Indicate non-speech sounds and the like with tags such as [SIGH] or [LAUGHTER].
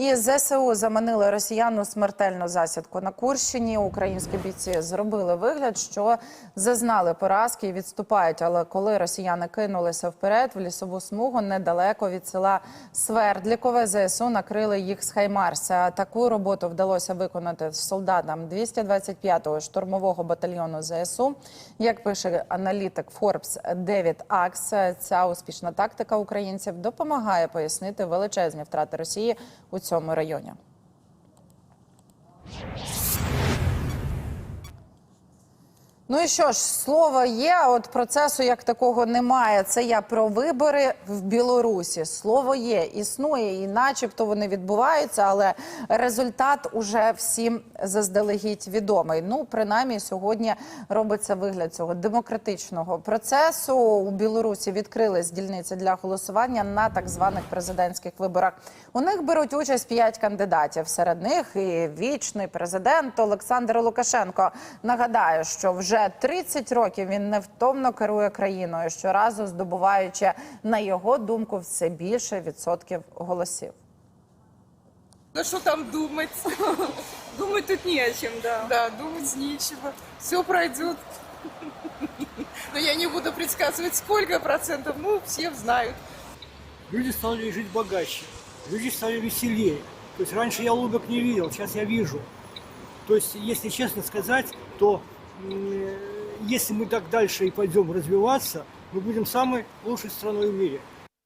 І ЗСУ заманили росіян у смертельну засідку на Курщині. Українські бійці зробили вигляд, що зазнали поразки і відступають. Але коли росіяни кинулися вперед в лісову смугу недалеко від села Свердлікове, ЗСУ накрили їх з Хаймарса. Таку роботу вдалося виконати солдатам 225-го штурмового батальйону ЗСУ. Як пише аналітик Forbes Девід Акс, ця успішна тактика українців допомагає пояснити величезні втрати Росії у цьому районі. Ну і що ж, слово є, от процесу як такого немає. Це я про вибори в Білорусі. Слово є, існує, і начебто вони відбуваються, але результат уже всім заздалегідь відомий. Ну, принаймні, сьогодні робиться вигляд цього демократичного процесу. У Білорусі відкрились дільниці для голосування на так званих президентських виборах. У них беруть участь п'ять кандидатів. Серед них і вічний президент Олександр Лукашенко. Нагадаю, що вже 30 років він невтомно керує країною, щоразу здобуваючи на його думку все більше відсотків голосів. Да что там думать? [LAUGHS] Думать тут не о чем, да. Да, думать нечего. Все пройдет. [LAUGHS] Но я не буду предсказывать, сколько процентов. Ну, все знают. Люди стали жить богаче, люди стали веселее. То есть раньше я улыбок не видел, сейчас я вижу. То есть, если честно сказать, то м, э, если мы так дальше и пойдем развиваться, мы будем самой лучшей страной в мире.